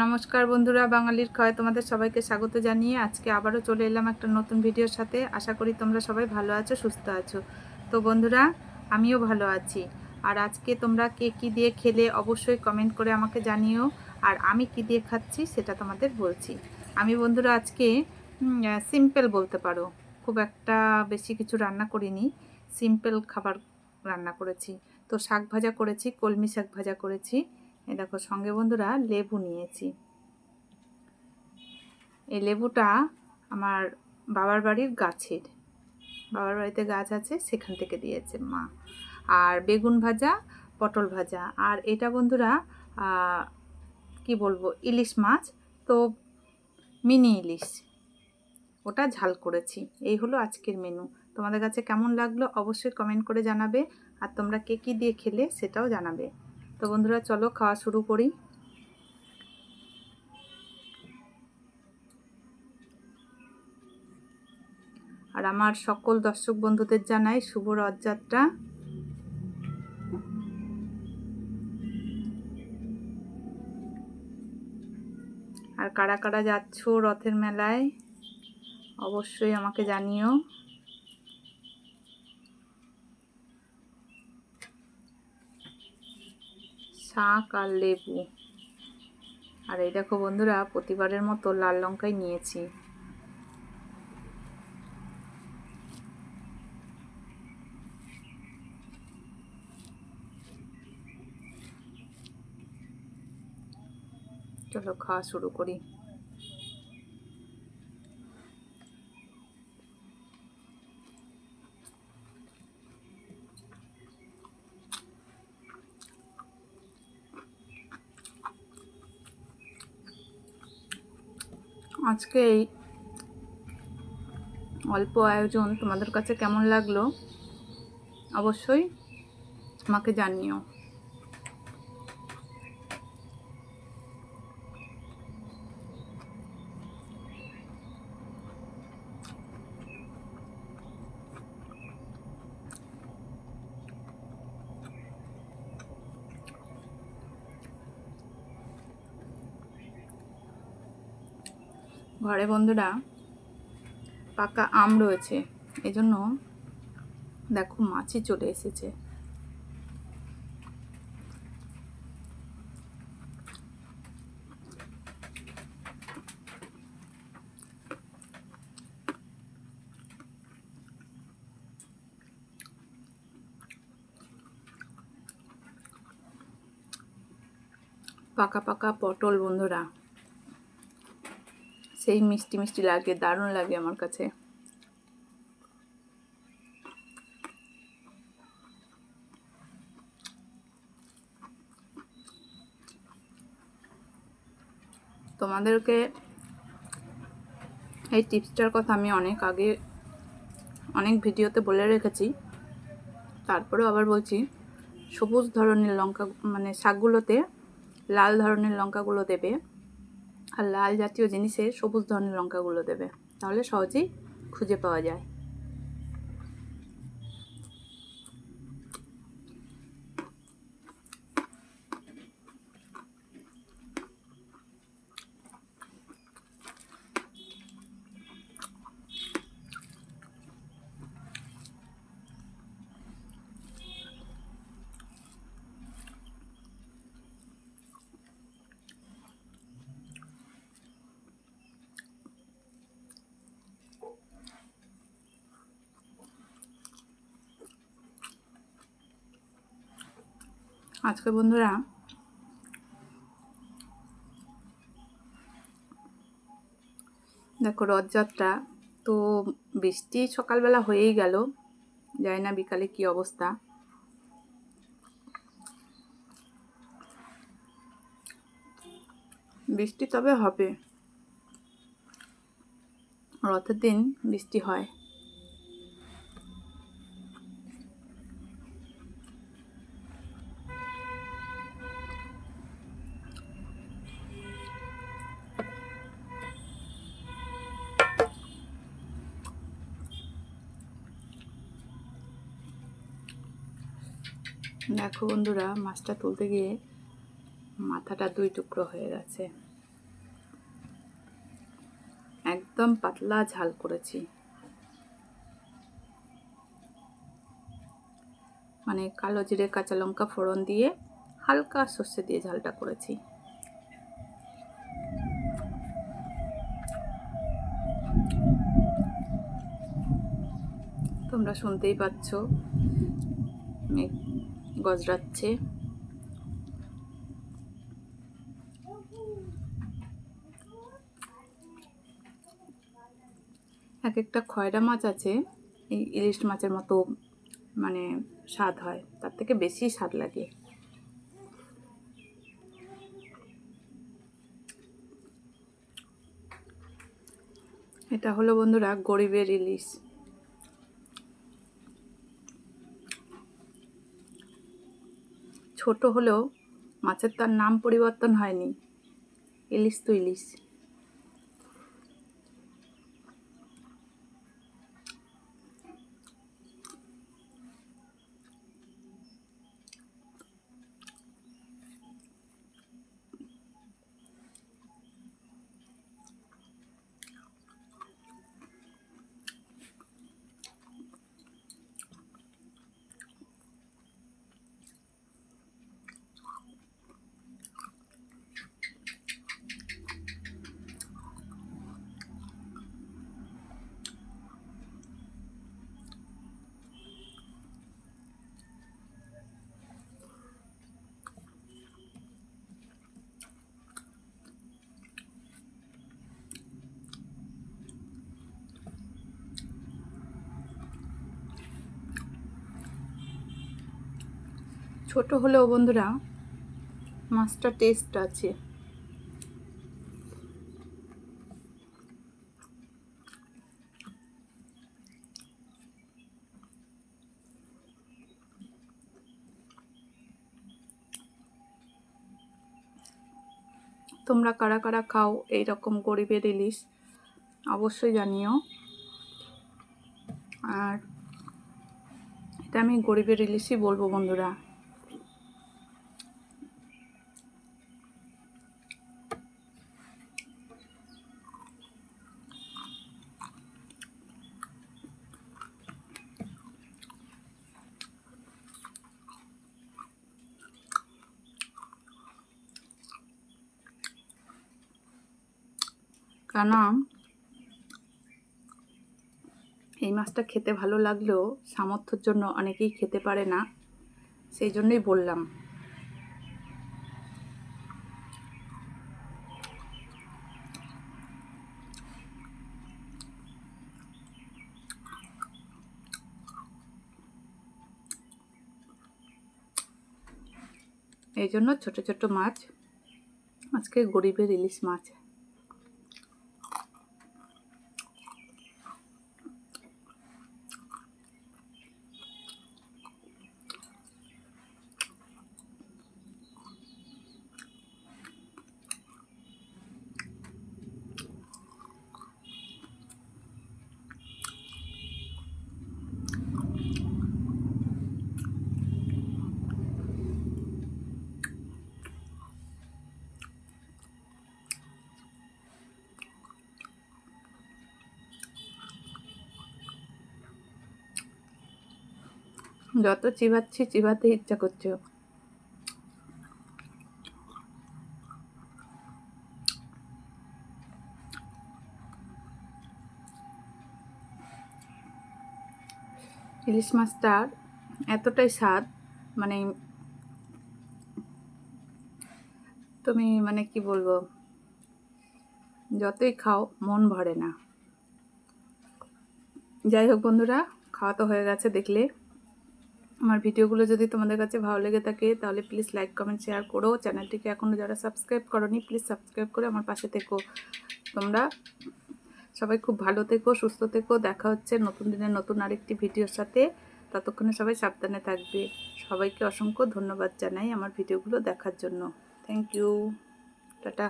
নমস্কার বন্ধুরা, বাঙালির খয় তোমাদের সবাইকে স্বাগত জানিয়ে আজকে আবারও চলে এলাম একটা নতুন ভিডিওর সাথে। আশা করি তোমরা সবাই ভালো আছো, সুস্থ আছো। তো বন্ধুরা, আমিও ভালো আছি। আর আজকে তোমরা কে কী দিয়ে খেলে অবশ্যই কমেন্ট করে আমাকে জানিও। আর আমি কি দিয়ে খাচ্ছি সেটা তোমাদের বলছি। আমি বন্ধুরা আজকে সিম্পল বলতে পারো। খুব একটা বেশি কিছু রান্না করিনি। সিম্পল খাবার রান্না করেছি। তো শাক ভাজা করেছি, কলমি শাক ভাজা করেছি। এই দেখো, সঙ্গে বন্ধুরা লেবু নিয়েছি। এই লেবুটা আমার বাবার বাড়ির গাছের। বাবার বাড়িতে গাছ আছে, সেখান থেকে দিয়েছে মা। আর বেগুন ভাজা, পটল ভাজা। আর এটা বন্ধুরা কি বলব, ইলিশ মাছ, তো মিনি ইলিশ। ওটা ঝাল করেছি। এই হলো আজকের মেনু তোমাদের কাছে কেমন লাগল অবশ্যই কমেন্ট করে জানাবে। আর তোমরা কে কী দিয়ে খেলে সেটাও জানাবে। তো বন্ধুরা, চলো খাওয়া শুরু করি। আর আমার সকল দর্শক বন্ধুদের জানাই শুভ রথযাত্রা। আর কারা কারা যাচ্ছ রথের মেলায়, অবশ্যই আমাকে জানিও। শাক আর লেবু। আর এই দেখো বন্ধুরা, প্রতিবারের মতো লাল লঙ্কাই নিয়েছি। চলো খাওয়া শুরু করি। আজকে এই অল্প আয়োজন তোমাদের কাছে কেমন লাগল? অবশ্যই আমাকে জানিও। ঘরে বন্ধুরা পাকা আম রয়েছে। এজন্য দেখো মাছি চলে এসেছে। পাকা পাকা পটল বন্ধুরা। সেই মিষ্টি মিষ্টি লাগে, দারুণ লাগে আমার কাছে। তোমাদেরকে এই টিপসটার কথা আমি অনেক আগে, অনেক ভিডিওতে বলে রেখেছি। তারপরেও আবার বলছি, সবুজ ধরনের লঙ্কা মানে শাকগুলোতে, লাল ধরনের লঙ্কাগুলো দেবে। আর লাল জাতীয় জিনিসে সবুজ ধরনের লঙ্কাগুলো দেবে। তাহলে সহজেই খুঁজে পাওয়া যায়। আজকে বন্ধুরা, দেখো রথযাত্রা তো বৃষ্টি সকালবেলা হয়েই গেল, জানি না বিকালে কি অবস্থা। বৃষ্টি তবে হবে। রথের দিন বৃষ্টি হয়। দেখো বন্ধুরা, মাছটা তুলতে গিয়ে মাথাটা দুই টুকরো হয়ে গেছে। একদম পাতলা ঝাল করেছি। মানে কালো জিরে, কাঁচা লঙ্কা ফোড়ন দিয়ে হালকা সর্ষে দিয়ে ঝালটা করেছি। তোমরা শুনতেই পাচ্ছ গজরাচ্ছে। এক একটা খয়রা মাছ আছে, এই ইলিশ মাছের মতো মানে স্বাদ হয়, তার থেকে বেশি স্বাদ লাগে। এটা হলো বন্ধুরা গরিবের ইলিশ। ছোট হলেও মাছের তার নাম পরিবর্তন হয়নি। ইলিশ তো ইলিশ। ছোট হলেও বন্ধুরা মাছটা টেস্ট আছে। তোমরা কারা কারা খাও এই রকম গরিবের ইলিশ, অবশ্যই জানিও। আর এটা আমি গরিবের ইলিশই বলব বন্ধুরা। কারণ এই মাছটা খেতে ভালো লাগলেও সামর্থ্যের জন্য অনেকেই খেতে পারে না, সেই জন্যই বললাম। এই জন্য ছোট ছোট মাছ, আজকে গরিবের ইলিশ মাছ। যত চিবাচ্ছি, চিবাতে ইচ্ছা করছে ইলিশ মাছটার এতটাই স্বাদ মানে তুমি মানে কি বলব, যতই খাও মন ভরে না। যাই হোক বন্ধুরা, খাওয়া তো হয়ে গেছে দেখলে। আমার ভিডিওগুলো যদি তোমাদের কাছে ভালো লেগে থাকে, তাহলে প্লিজ লাইক কমেন্ট শেয়ার করো। চ্যানেলটিকে এখনও যারা সাবস্ক্রাইব করনি প্লিজ সাবস্ক্রাইব করে আমার পাশে থেকো। তোমরা সবাই খুব ভালো থেকো, সুস্থ থেকো। দেখা হচ্ছে নতুন দিনের নতুন আরেকটি ভিডিওর সাথে। ততক্ষণে সবাই সাবধানে থাকবে। সবাইকে অসংখ্য ধন্যবাদ জানাই আমার ভিডিওগুলো দেখার জন্য। Thank you tata.